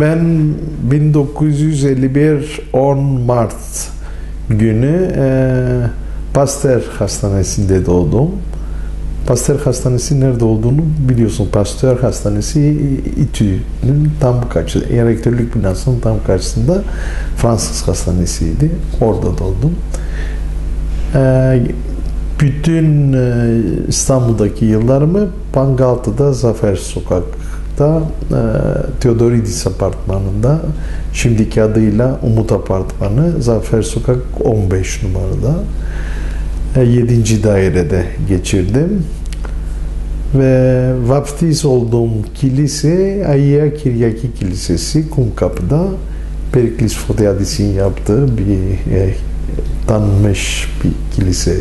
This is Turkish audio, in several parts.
Ben 1951 10 Mart günü e, Pasteur Hastanesi'nde doğdum. Pasteur Hastanesi nerede olduğunu biliyorsun. Pasteur Hastanesi İTÜ'nün tam karşısında, rektörlük binasının tam karşısında Fransız hastanesiydi. Orada doğdum. Ee, bütün e, İstanbul'daki yıllarımı Pangaltı'da Zafer Sokak'ta e, Theodoridis Apartmanı'nda şimdiki adıyla Umut Apartmanı Zafer Sokak 15 numarada 7. dairede geçirdim. Ve vaftiz olduğum kilise Ayya Kiryaki Kilisesi Kumkapı'da Periklis Fotiadis'in yaptığı bir e, tanınmış bir kilise.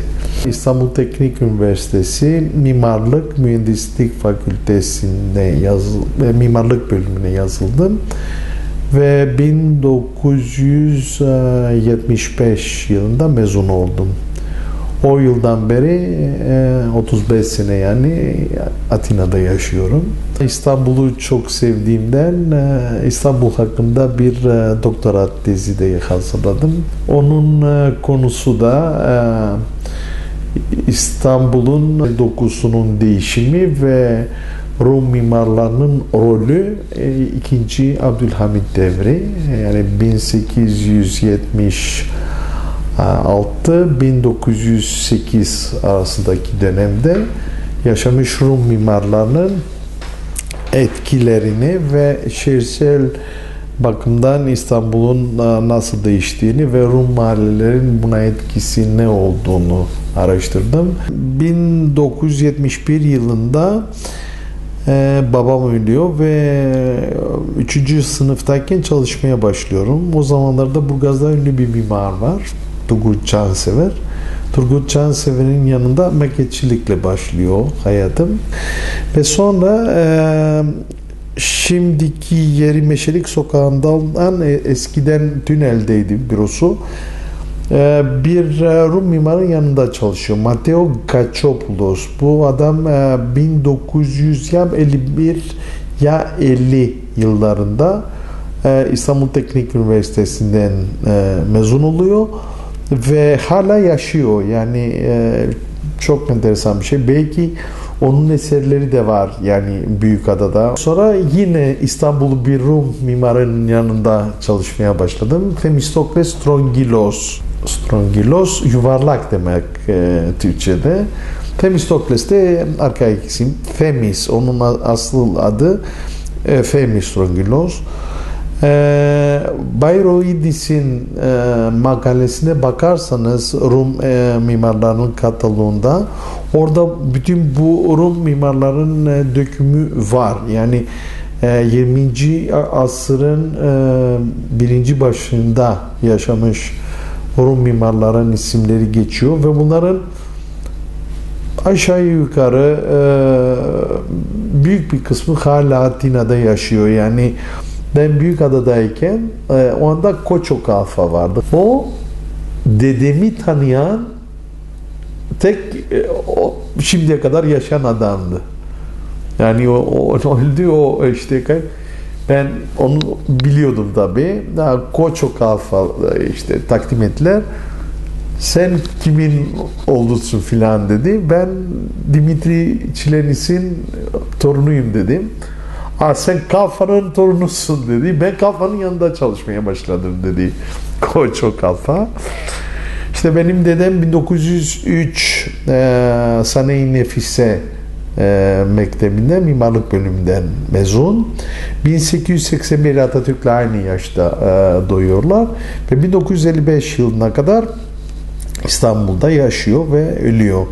İstanbul Teknik Üniversitesi Mimarlık Mühendislik Fakültesi'ne yazıl ve Mimarlık bölümüne yazıldım ve 1975 yılında mezun oldum. O yıldan beri 35 e, sene yani Atina'da yaşıyorum. İstanbul'u çok sevdiğimden e, İstanbul hakkında bir e, doktora tezi de hazırladım. Onun konusu da İstanbul'un dokusunun değişimi ve Rum mimarlarının rolü ikinci Abdülhamit devri yani 1870 6-1908 arasındaki dönemde yaşamış Rum mimarlarının etkilerini ve şehirsel bakımdan İstanbul'un nasıl değiştiğini ve Rum mahallelerin buna etkisi ne olduğunu araştırdım. 1971 yılında e, babam ölüyor ve 3. sınıftayken çalışmaya başlıyorum. O zamanlarda Burgaz'da ünlü bir mimar var. Turgut Cansever. Turgut Cansever'in yanında maketçilikle başlıyor hayatım. Ve sonra e, şimdiki yeri Meşelik Sokağı'ndan e, eskiden tüneldeydi bürosu. E, bir e, Rum mimarın yanında çalışıyor. Matteo Gachopoulos. Bu adam e, 1951 ya 50 yıllarında e, İstanbul Teknik Üniversitesi'nden e, mezun oluyor ve hala yaşıyor. Yani e, çok enteresan bir şey. Belki onun eserleri de var yani büyük adada. Sonra yine İstanbul bir Rum mimarın yanında çalışmaya başladım. Themistokles Strongilos. Strongilos yuvarlak demek e, Türkçe'de. Themistokles de arkaik isim. Themis onun asıl adı e, Themis Strongilos. E, Bayroidis'in e, makalesine bakarsanız Rum e, mimarlarının kataloğunda orada bütün bu Rum mimarların e, dökümü var. Yani e, 20. asırın e, birinci başında yaşamış Rum mimarların isimleri geçiyor ve bunların aşağı yukarı e, büyük bir kısmı hala Atina'da yaşıyor. Yani ben Büyükada'dayken e, o anda Koço Kalfa vardı. O dedemi tanıyan tek e, o şimdiye kadar yaşayan adamdı. Yani o, o öldü o işte ben onu biliyordum tabi. Daha Koço Kalfa işte takdim ettiler. Sen kimin oldusun filan dedi. Ben Dimitri Çilenis'in torunuyum dedim. Ha sen Kalfa'nın torunusun dedi. Ben Kalfa'nın yanında çalışmaya başladım dedi. Koço Kalfa. İşte benim dedem 1903 e, Sanayi Nefise e, Mektebi'nde mimarlık bölümünden mezun. 1881 Atatürk'le aynı yaşta e, doğuyorlar ve 1955 yılına kadar İstanbul'da yaşıyor ve ölüyor.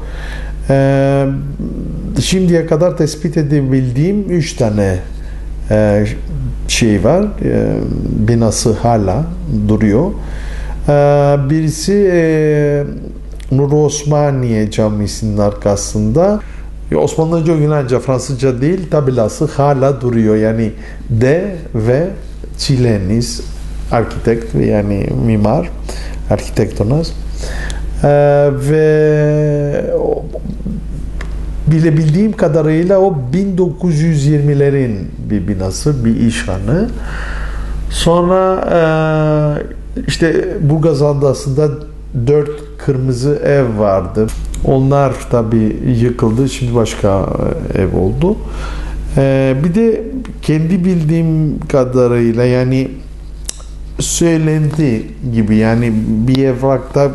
E, şimdiye kadar tespit edebildiğim 3 tane e, şey var. E, binası hala duruyor. E, birisi e, Nur Osmaniye Camisi'nin arkasında Osmanlıca, Yunanca, Fransızca değil tabelası hala duruyor. Yani D ve Çileniz arkitekt yani mimar arkitektonas ee, ve bilebildiğim kadarıyla o 1920'lerin bir binası, bir işhanı. Sonra işte Burgaz Adası'nda dört kırmızı ev vardı. Onlar tabii yıkıldı. Şimdi başka ev oldu. Bir de kendi bildiğim kadarıyla yani söylendi gibi yani bir evrakta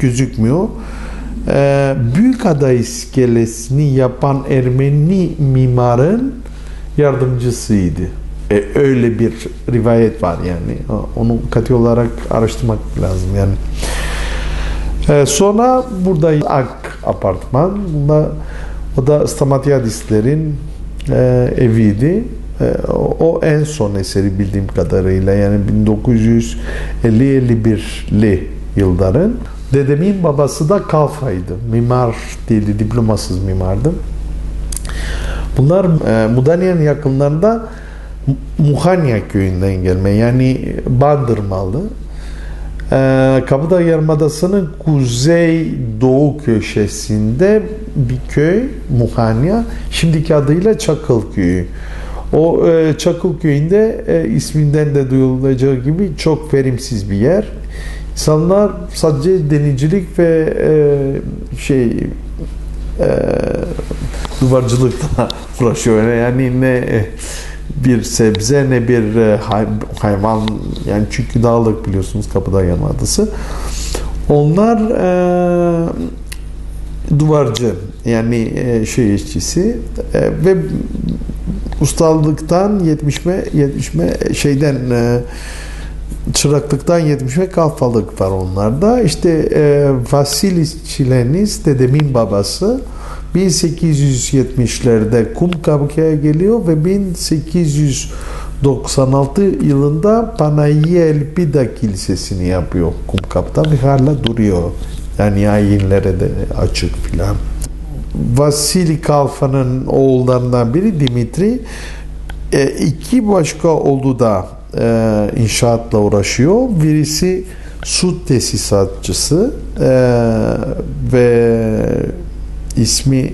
gözükmüyor. Ee, Büyükada iskelesini yapan Ermeni mimarın yardımcısıydı. Ee, öyle bir rivayet var yani. Onu katı olarak araştırmak lazım yani. Ee, sonra burada Ak apartman. Bunda, o da Stamatiadislerin e, eviydi. E, o en son eseri bildiğim kadarıyla yani 1950-51'li yılların. Dedemin babası da Kalfa'ydı. Mimar değildi, diplomasız mimardı. Bunlar e, Mudanya'nın yakınlarında Muhanya köyünden gelme yani Bandırmalı. E, Kabadağ Yarımadası'nın kuzey doğu köşesinde bir köy Muhanya. Şimdiki adıyla Çakıl Köyü. O e, Çakıl Köyü'nde e, isminden de duyulacağı gibi çok verimsiz bir yer. İnsanlar sadece denizcilik ve e, şey e, duvarcılıkla uğraşıyor. Yani ne e, bir sebze ne bir e, hayvan yani çünkü dağlık biliyorsunuz Kapıdağ Yarımadası. Onlar e, duvarcı yani e, şey işçisi e, ve ustalıktan yetmişme yetmişme şeyden e, çıraklıktan yetmişme kalfalık var onlarda. İşte e, Vasilis Çilenis dedemin babası 1870'lerde Kumkapı'ya geliyor ve 1896 yılında Panayi Elpida Kilisesi'ni yapıyor Kumkap'ta ve hala duruyor. Yani ayinlere de açık filan. Vasili Kalfa'nın oğullarından biri Dimitri. E, iki başka oğlu da e, inşaatla uğraşıyor. Birisi su tesisatçısı e, ve ismi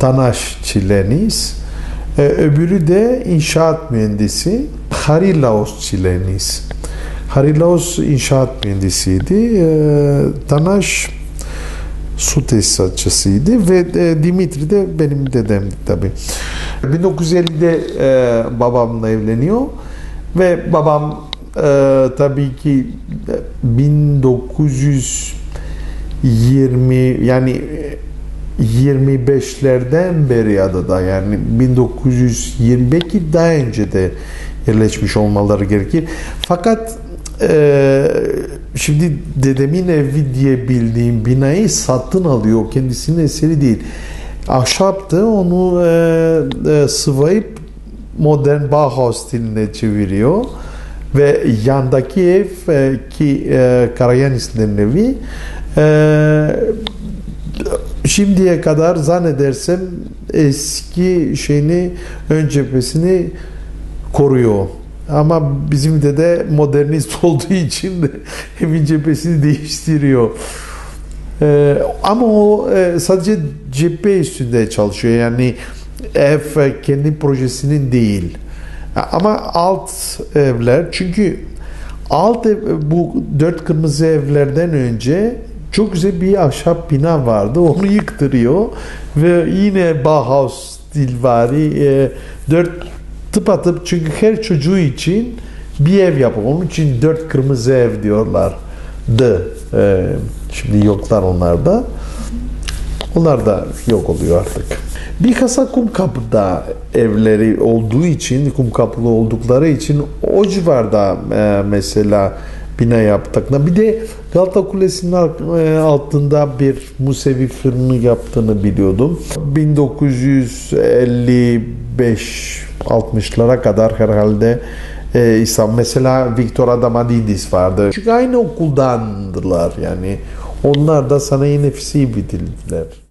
Tanaş Çilenis. E, öbürü de inşaat mühendisi Harilaos Çilenis. Harilaos inşaat mühendisiydi. E, Tanaş su tesisatçısıydı ve e, Dimitri de benim dedemdi tabi. 1950'de e, babamla evleniyor ve babam e, tabii ki 1920 yani 25'lerden beri adada yani 1920 belki daha önce de yerleşmiş olmaları gerekir. Fakat e, şimdi dedemin evi diye bildiğim binayı satın alıyor. Kendisinin eseri değil. Ahşaptı. Onu e, e, sıvayıp modern Bauhaus stiline çeviriyor. Ve yandaki ev e, ki e, Karayanis'in evi e, şimdiye kadar zannedersem eski şeyini ön cephesini koruyor. Ama bizim de de modernist olduğu için de evin cephesini değiştiriyor. Ee, ama o e, sadece cephe üstünde çalışıyor. Yani ev kendi projesinin değil. Ama alt evler çünkü alt ev, bu dört kırmızı evlerden önce çok güzel bir ahşap bina vardı. Onu yıktırıyor ve yine Bauhaus stilvari e, dört tıpatıp çünkü her çocuğu için bir ev yapıyor. Onun için dört kırmızı ev diyorlardı. Ee, şimdi yoklar onlarda. Onlar da yok oluyor artık. Bir kasa Kumkapı'da evleri olduğu için, Kumkapılı oldukları için o civarda e, mesela bina yaptıklarını. Bir de Galata Kulesi'nin e, altında bir Musevi fırını yaptığını biliyordum. 1955 60'lara kadar herhalde e, İslam mesela Victor Adamadidis vardı. Çünkü aynı okuldandılar yani. Onlar da sanayi nefisi bildiler.